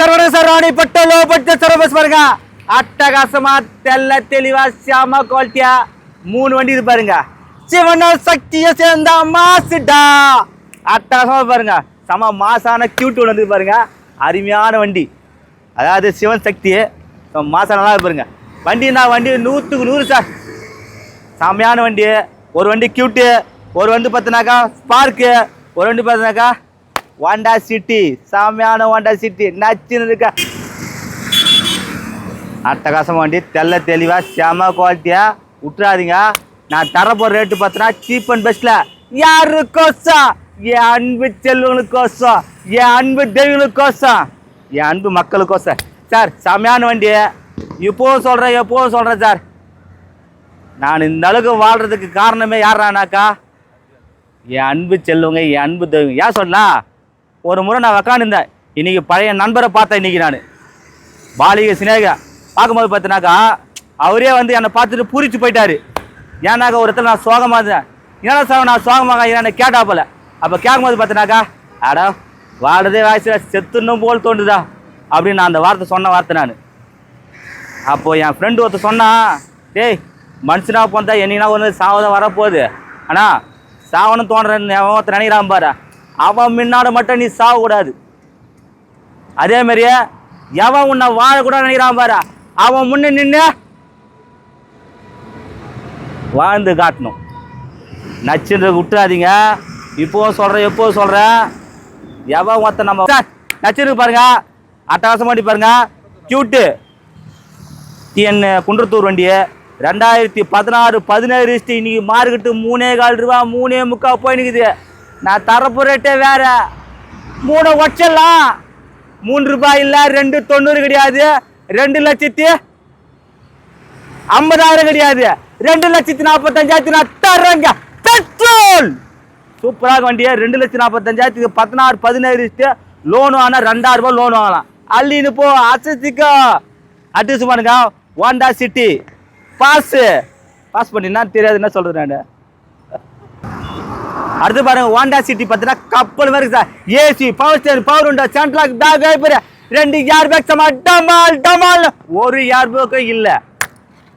சரவண சரவாணி பட்டலோ பட்ட சரவஸ் பாருங்க அட்டகாசமா தெல்ல தெளிவா சாம குவாலிட்டியா மூணு வண்டி இருக்கு பாருங்க. சிவன சக்திய சேர்ந்த மாசுடா. அட்டகாசமா பாருங்க. சம மாசான கியூட் ஒன்று வந்து பாருங்க. அருமையான வண்டி. அதாவது சிவன் சக்தி மாசம் நல்லா இருக்கு பாருங்க. வண்டினா வண்டி நூற்றுக்கு நூறு சார் செமையான வண்டி. ஒரு வண்டி கியூட்டு ஒரு வண்டி பார்த்தினாக்கா ஸ்பார்க்கு ஒரு வண்டி பார்த்தினாக்கா வாண்டா சிட்டி செம்மையான வாண்டா சிட்டி நச்சுன்னு இருக்கா. அட்டகாசம் வண்டி தெல்ல தெளிவாக செம குவாலிட்டியாக விட்டுறாதீங்க நான் தரப்போகிற ரேட்டு பார்த்தனா சீப் அண்ட் பெஸ்ட்டில் யாருக்கோசம் என் அன்பு செல்வங்களுக்கோசம் என் அன்பு தெய்வங்களுக்கோசம் என் அன்பு மக்களுக்கோசம் சார் செம்மையான வண்டி. இப்போவும் சொல்கிறேன் எப்போவும் சொல்கிறேன் சார்? நான் இந்த அளவுக்கு வாழ்கிறதுக்கு காரணமே யாரானாக்கா என் அன்பு செல்வங்க என் அன்பு தெய்வம் ஏன் சொல்லலாம் ஒரு முறை நான் உக்காந்துருந்தேன். இன்றைக்கி பழைய நண்பரை பார்த்தேன் இன்னைக்கு நான். பாலிக சினேகா பார்க்கும்போது பார்த்தினாக்கா அவரே வந்து என்னை பார்த்துட்டு பூரிச்சு போயிட்டாரு. ஏன்னாக்கா ஒரு இடத்துல நான் சோகமாக இருந்தேன். என்னடா சார் நான் சோகமாக என்ன கேட்டா போல. அப்போ கேட்கும்போது பார்த்தினாக்கா அடா வாடுறதே வயசில் செத்துன்னும் போல் தோண்டுதா அப்படின்னு நான் அந்த வார்த்தை சொன்ன வார்த்தை நான். அப்போது என் ஃப்ரெண்டு ஒருத்தர் சொன்னான் டேய் மனுஷனாக போந்தா என்னைனா ஒன்று சாவதான் வரப்போகுது. ஆனால் சாவணும் தோன்றன்னு ஒருத்தர் நினைக்கிறான் பாரு. அவன் முன்னாடி மட்டும் நீ சாகக்கூடாது. அதே மாதிரியே எவன் உன்னை வாழக்கூடாது நினைக்கிறான் பாரு. அவன் முன்ன நின்று வாழ்ந்து காட்டணும். நச்சுன்றது விட்டுறாதீங்க. இப்போவும் சொல்கிறேன் எப்போவும் சொல்கிறேன் எவன் ஒருத்தன் நம்ம நச்சிருக்கு பாருங்க. அட்டகாசம் வண்டி பாருங்க. கியூட்டு டிஎன் குன்றத்தூர் வண்டி. ரெண்டாயிரத்தி பதினாறு பதினேழு இன்னைக்கு மார்க்கெட்டு மூணே கால் ரூபா மூணே முக்கால் போய் நிற்குது நான் தரப்பு ரேட்டே வேற. மூணு ஒச்சலாம் மூணு ரூபாய் இல்லை ரெண்டு தொண்ணூறு கிடையாது. ரெண்டு லட்சத்தி ஐம்பதாயிரம் கிடையாது. ரெண்டு லட்சத்தி நாற்பத்தஞ்சாயிரத்தி நான் தர்றேங்க. பெட்ரோல்! சூப்பராக வண்டியை. ரெண்டு லட்சத்தி நாற்பத்தஞ்சாயிரத்துக்கு பதினாறு பதினேழு லோன் வாங்கினா ரெண்டாயிரம் ரூபாய் லோன் வாங்கலாம். அள்ளின்னு போ அசத்திக்கோ. அட்ரஸ் பண்ணுங்க ஹோண்டா சிட்டி பாஸு பாஸ் பண்ணினா தெரியாது என்ன சொல்கிறேன் நான்? அடுத்து பாருங்க ஹோண்டா சிட்டி பார்த்தீங்கன்னா கப்பல் மாதிரி இருக்கு sir AC power steer power உண்டா சென்ட்ராக் பேக் வைப்பர் ரெண்டு ஏர் பேக் சமா டமால் டமால் ஒரு ஏர் பேக்கும் இல்லை.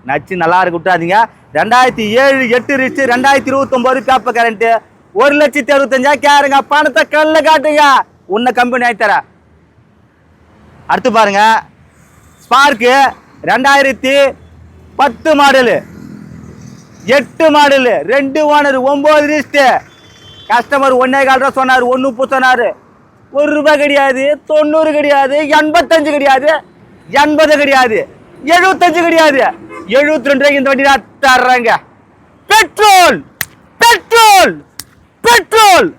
நச்சு நல்லா இருக்கு விட்டாதீங்க ரெண்டாயிரத்தி ஏழு எட்டு ரிச்சு ரெண்டாயிரத்தி இருபத்தொம்போது பேப்பர் கரண்ட்டு ஒரு லட்சத்தி அறுபத்தஞ்சா கேருங்க. பணத்தை கல்ல காட்டுங்க. உன்னை கம்பெனி ஆகி தரேன். அடுத்து பாருங்க ஸ்பார்க்கு ரெண்டாயிரத்தி பத்து மாடலு எட்டு மாடலு ரெண்டு ஓனர் ஒம்பது லிஸ்ட்டு கஸ்டமர் ஒன்னே கால் ரூபா சொன்னார் ஒன்று உப்பு சொன்னார். ஒரு ரூபாய் கிடையாது தொண்ணூறு கிடையாது எண்பத்தஞ்சு கிடையாது எண்பது கிடையாது எழுபத்தஞ்சு கிடையாது. எழுபத்தி ரெண்டு ரூபாய்க்கு இந்த வண்டி நான் தர்றேங்க. Petrol petrol petrol.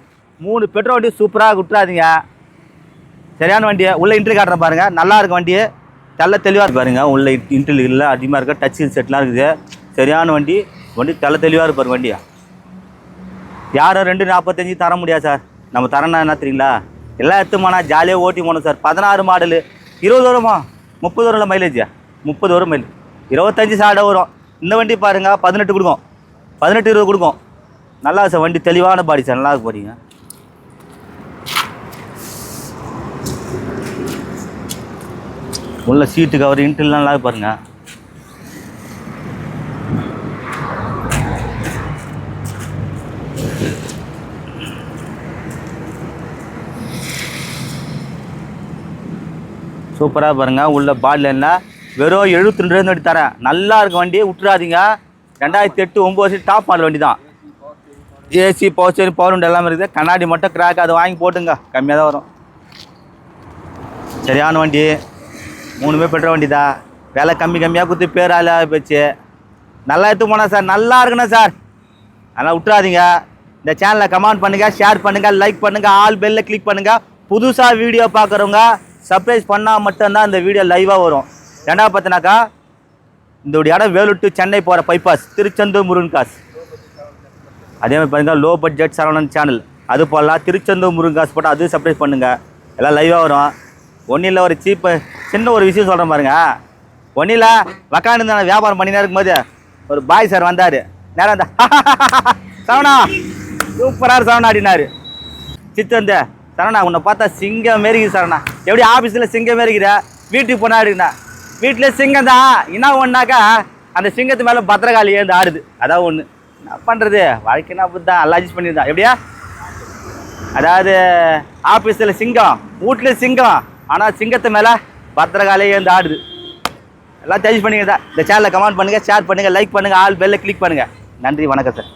மூணு பெட்ரோல் வண்டி சூப்பராக விட்டுறாதீங்க சரியான வண்டி உள்ள இன்ட்ரி காட்டுறேன் பாருங்க. நல்லா இருக்கு வண்டி. தெல்ல தெளிவாக இருக்கு பாருங்க. உள்ள இன்ட்ரில் இல்லை அதிகமாக இருக்க டச் செட்லாம் இருக்குது. சரியான வண்டி. வண்டி தெல்ல தெளிவாக இருப்பார் வண்டியா. யாரும் ரெண்டு நாற்பத்தஞ்சு தர முடியாது சார்? நம்ம தரேன்னா என்ன தெரியுங்களா? எல்லாம் எடுத்துமானா ஜாலியாக ஓட்டி போகணும் சார். பதினாறு மாடலு. இருபது வருமா? முப்பது வரும்ல மைலேஜா முப்பது வரும் மைல் இருபத்தஞ்சி சாடை வரும். இந்த வண்டி பாருங்க பதினெட்டு கொடுக்கும். பதினெட்டு இருபது கொடுக்கும். நல்லா சார். வண்டி தெளிவான பாடி சார். நல்லா இருக்கு போறீங்க உள்ள சீட்டு கவர் இன்டர்லாம் நல்லா பாருங்கள் சூப்பராக பாருங்கள் உள்ள பாடியில் என்ன? வெறும் எழுபத்தி ரெண்டு ரூபாய் வண்டி தரேன். நல்லா இருக்க வண்டி விட்டுறாதீங்க. ரெண்டாயிரத்தி எட்டு ஒம்பது வருஷம் டாப் மாடல் வண்டி தான் ஏசி பவுச்சரி பவர் விண்டோ எல்லாமே இருக்குது. கண்ணாடி மட்டும் கிராக் அதை வாங்கி போட்டுங்க. கம்மியாக தான் வரும். சரியான வண்டி. மூணுமே பெட்ரோல் வண்டி தான் விலை கம்மி கம்மியாக கொடுத்து பேரால போச்சு. நல்லா எடுத்து போனால் சார் நல்லா இருக்கணும் சார். அதனால் விட்டுறாதீங்க. இந்த சேனலை கமெண்ட் பண்ணுங்கள் ஷேர் பண்ணுங்கள் லைக் பண்ணுங்கள் ஆல் பெல்லில் கிளிக் பண்ணுங்கள் புதுசாக வீடியோ பார்க்குறவங்க சர்ப்ரைஸ் பண்ணால் மட்டும்தான் இந்த வீடியோ லைவாக வரும். ரெண்டாவது பார்த்தினாக்கா இந்த ஒரு இடம் வேலூர் டு சென்னை போகிற பைபாஸ் திருச்செந்தூர் முருகன் காசு அதே மாதிரி பார்த்தீங்கன்னா லோ பட்ஜெட் சரவணன் சேனல் அது போடலாம் திருச்செந்தூர் முருகன் காசு போட்டால் அதுவும் சர்ப்ரைஸ் பண்ணுங்கள் எல்லாம் லைவாக வரும். ஒன்றும் இல்லை ஒரு சீப்பு சின்ன ஒரு விஷயம் சொல்கிறேன் பாருங்க. ஒன்றும் இல்லை உக்காந்து நான் வியாபாரம் பண்ணினே இருக்கும்போது ஒரு பாய் சார் வந்தார். நேரம் வந்தா சவனா சூப்பராக சவனா அப்படின்னாரு சித்தந்தே சரணா உன்னை பார்த்தா சிங்கம் மாரி சரணா எப்படி ஆஃபீஸில் சிங்கம் மாரி வீட்டுக்கு போனா இருக்குண்ணா வீட்டில் சிங்கம் தான். என்ன ஒன்றாக்கா அந்த சிங்கத்து மேலே பத்திரகாளி ஏந்து ஆடுது. அதான் ஒன்று என்ன பண்ணுறது வாழ்க்கைனா அப்படி தான் எல்லாம் அட்ஜஸ்ட் பண்ணியிருந்தான் எப்படியா? அதாவது ஆஃபீஸில் சிங்கம் வீட்டில் சிங்கம் ஆனால் சிங்கத்து மேலே பத்திரகாளி ஏந்து ஆடுது. எல்லாம் தெரிஞ்சு பண்ணிக்கிறதா? இந்த சேனலை கமெண்ட் பண்ணுங்கள் ஷேர் பண்ணுங்கள் லைக் பண்ணுங்கள் ஆல் பெல்லை கிளிக் பண்ணுங்கள் நன்றி வணக்கம் சார்